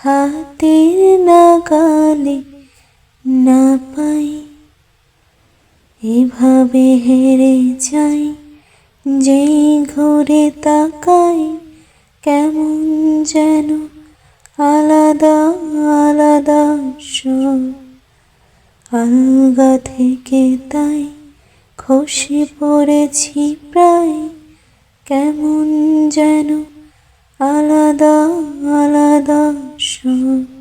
হাতের নাগালে না পাই, এভাবে হেরে যাই, যেই ঘুরে তাকাই, কেমন যেন আলাদা আলাদা সব আলগা থেকে তাই খসে পড়েছি প্রায়, কেমন যেন আলাদা আলাদা 说。